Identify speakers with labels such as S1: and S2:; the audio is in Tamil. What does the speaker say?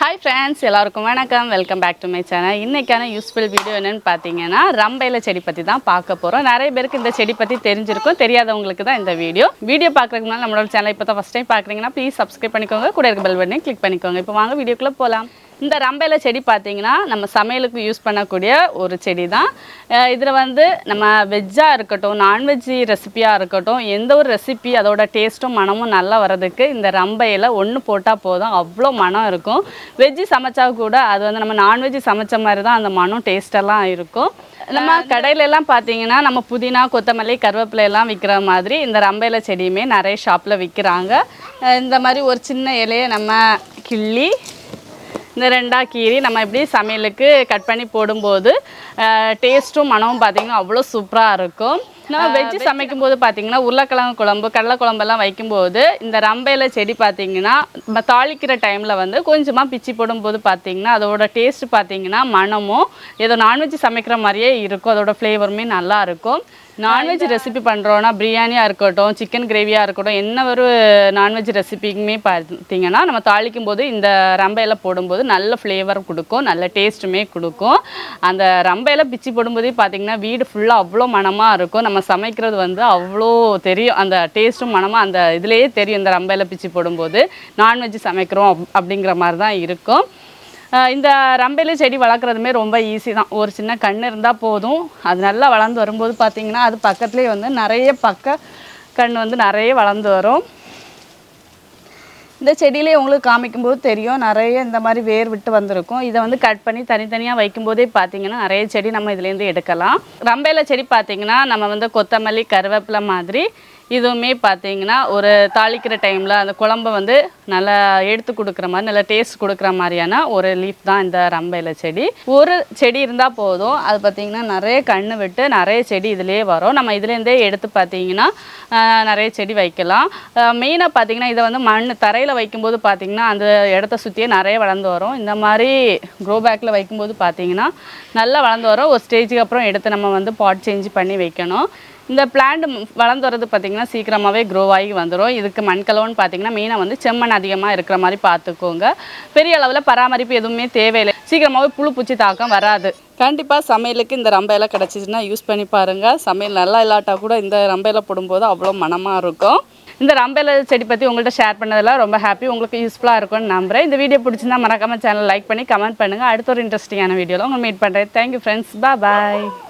S1: ஹாய் ஃப்ரெண்ட்ஸ் எல்லாருக்கும் வணக்கம். Welcome back to my channel இன்றைக்கான யூஸ்ஃபுல் வீடியோ என்னென்னு பார்த்தீங்கன்னா ரம்பையில் செடி பற்றி தான் பார்க்க போகிறோம் நிறைய பேருக்கு இந்த செடி பற்றி தெரிஞ்சிருக்கும் தெரியாதவங்களுக்கு தான் இந்த வீடியோ வீடியோ பார்க்குறதுனால நம்மளோட சேனல் இப்போ தான் ஃபஸ்ட் டைம் பார்க்குறீங்கன்னா ப்ளீஸ் சப்ஸ்கிரைப் பண்ணிக்கோங்க. கூட இருக்க பெல் பட்டனை கிளிக் பண்ணிக்கோங்க. இப்போ வாங்க வீடியோக்குள்ளே போகலாம் இந்த ரம்பையில செடி பார்த்தீங்கன்னா நம்ம சமையலுக்கு யூஸ் பண்ணக்கூடிய ஒரு செடி தான் இதில் வந்து நம்ம வெஜ்ஜாக இருக்கட்டும் நான்வெஜ் ரெசிபியாக இருக்கட்டும் எந்த ஒரு ரெசிபி அதோட டேஸ்ட்டும் மனமும் நல்லா வர்றதுக்கு இந்த ரம்பையில் ஒன்று போட்டால் போதும். அவ்வளோ மனம் இருக்கும். வெஜ்ஜு சமைச்சா கூட அது வந்து நம்ம நான்வெஜ் சமைச்ச மாதிரி தான் அந்த மனம் டேஸ்டெல்லாம் இருக்கும். நம்ம கடையில எல்லாம் பார்த்தீங்கன்னா நம்ம புதினா கொத்தமல்லி கருவேப்பிலை எல்லாம் விற்கிற மாதிரி இந்த ரம்பையில செடியுமே நிறைய ஷாப்பில் விற்கிறாங்க இந்த மாதிரி ஒரு சின்ன இலையை நம்ம கிள்ளி இந்த ரெண்டா கீரி நம்ம இப்படி சமையலுக்கு கட் பண்ணி போடும்போது டேஸ்ட்டும் மனமும் பார்த்தீங்கன்னா அவ்வளோ சூப்பராக இருக்கும். நம்ம வெஜ்ஜு சமைக்கும் போது பார்த்தீங்கன்னா உருளைக்கிழங்கு குழம்பு கடலை குழம்பெல்லாம் வைக்கும்போது இந்த ரம்பையில செடி பார்த்தீங்கன்னா நம்ம தாளிக்கிற டைமில் வந்து கொஞ்சமாக பிச்சி போடும்போது பார்த்தீங்கன்னா அதோட டேஸ்ட் பார்த்தீங்கன்னா மனமும் ஏதோ நான்வெஜ் சமைக்கிற மாதிரியே இருக்கும். அதோட ஃப்ளேவருமே நல்லா இருக்கும். நான்வெஜ் ரெசிபி பண்ணுறோன்னா பிரியாணியாக இருக்கட்டும் சிக்கன் கிரேவியாக இருக்கட்டும் என்ன ஒரு நான்வெஜ் ரெசிபிக்குமே பார்த்தீங்கன்னா நம்ம தாளிக்கும் போது இந்த ரம்பையில போடும்போது நல்ல ஃப்ளேவர் கொடுக்கும் நல்ல டேஸ்ட்டுமே கொடுக்கும். அந்த ரம்பையில பிச்சு போடும்போதே பார்த்தீங்கன்னா வீடு ஃபுல்லாக அவ்வளோ மணமாக இருக்கும். நம்ம சமைக்கிறது வந்து அவ்வளோ தெரியும். அந்த டேஸ்ட்டும் மணமாக அந்த இதுலேயே தெரியும் இந்த ரம்பையில பிச்சு போடும்போது. நான்வெஜ் சமைக்கிறோம் அப்- அப்படிங்கிற மாதிரி தான் இருக்கும். இந்த ரம்பையில செடி வளர்க்குறதுமே ரொம்ப ஈஸி தான். ஒரு சின்ன கண் இருந்தால் போதும். அது நல்லா வளர்ந்து வரும்போது பார்த்தீங்கன்னா அது பக்கத்துலேயே வந்து நிறைய பக்க கண் வந்து நிறைய வளர்ந்து வரும். இந்த செடியிலே உங்களுக்கு காமிக்கும்போது தெரியும் நிறைய இந்த மாதிரி வேர் விட்டு வந்திருக்கும். இதை வந்து கட் பண்ணி தனித்தனியாக வைக்கும்போதே பார்த்தீங்கன்னா நிறைய செடி நம்ம இதுலேருந்து எடுக்கலாம். ரம்பையில செடி பார்த்திங்கன்னா நம்ம வந்து கொத்தமல்லி கருவேப்பிலை மாதிரி இதுவுமே பார்த்தீங்கன்னா ஒரு தாளிக்கிற டைமில் அந்த குழம்பை வந்து நல்லா எடுத்து கொடுக்குற மாதிரி நல்லா டேஸ்ட் கொடுக்குற மாதிரியான ஒரு லீஃப் தான் இந்த ரம்பையில் செடி. ஒரு செடி இருந்தால் போதும். அது பார்த்தீங்கன்னா நிறைய கண்ணு விட்டு நிறைய செடி இதுலேயே வரும். நம்ம இதுலேருந்தே எடுத்து பார்த்தீங்கன்னா நிறைய செடி வைக்கலாம். மெயினாக பார்த்தீங்கன்னா இதை வந்து மண் தரையில் வைக்கும்போது பார்த்திங்கன்னா அந்த இடத்த சுற்றியே நிறைய வளர்ந்து வரும். இந்த மாதிரி க்ரோ பேக்கில் வைக்கும்போது பார்த்தீங்கன்னா நல்லா வளர்ந்து வரும். ஒரு ஸ்டேஜுக்கு அப்புறம் எடுத்து நம்ம வந்து பாட் சேஞ்ச் பண்ணி வைக்கணும். இந்த பிளான்ட் வளர்ந்து வரது பார்த்தீங்கன்னா சீக்கிரமாகவே க்ரோ ஆகி வந்துடும் இதுக்கு மண்கலோன்னு பார்த்தீங்கன்னா மெயினாக வந்து செம்மண் அதிகமாக இருக்கிற மாதிரி பார்த்துக்கோங்க. பெரிய அளவில் பராமரிப்பு எதுவுமே தேவையில்லை. சீக்கிரமாகவே புழு பூச்சி தாக்கம் வராது. கண்டிப்பாக சமையலுக்கு இந்த ரம்பையில கிடச்சிச்சின்னா யூஸ் பண்ணி பாருங்கள் சமையல் நல்லா இல்லாட்டா கூட இந்த ரம்பையில் போடும்போது அவ்வளோ மனமாக இருக்கும். இந்த ரம்பையில செடி பற்றி உங்கள்கிட்ட ஷேர் பண்ணதில் ரொம்ப ஹாப்பி உங்களுக்கு யூஸ்ஃபுல்லாக இருக்கும்னு நம்புறேன். இந்த வீடியோ பிடிச்சிருந்தா மறக்காமல் சேனல் லைக் பண்ணி கமெண்ட் பண்ணுங்கள் அடுத்த ஒரு இன்ட்ரெஸ்டிங்கான வீடியோவில் உங்களை மீட் பண்ணுறேன் தேங்க்யூ ஃப்ரெண்ட்ஸ் பாய்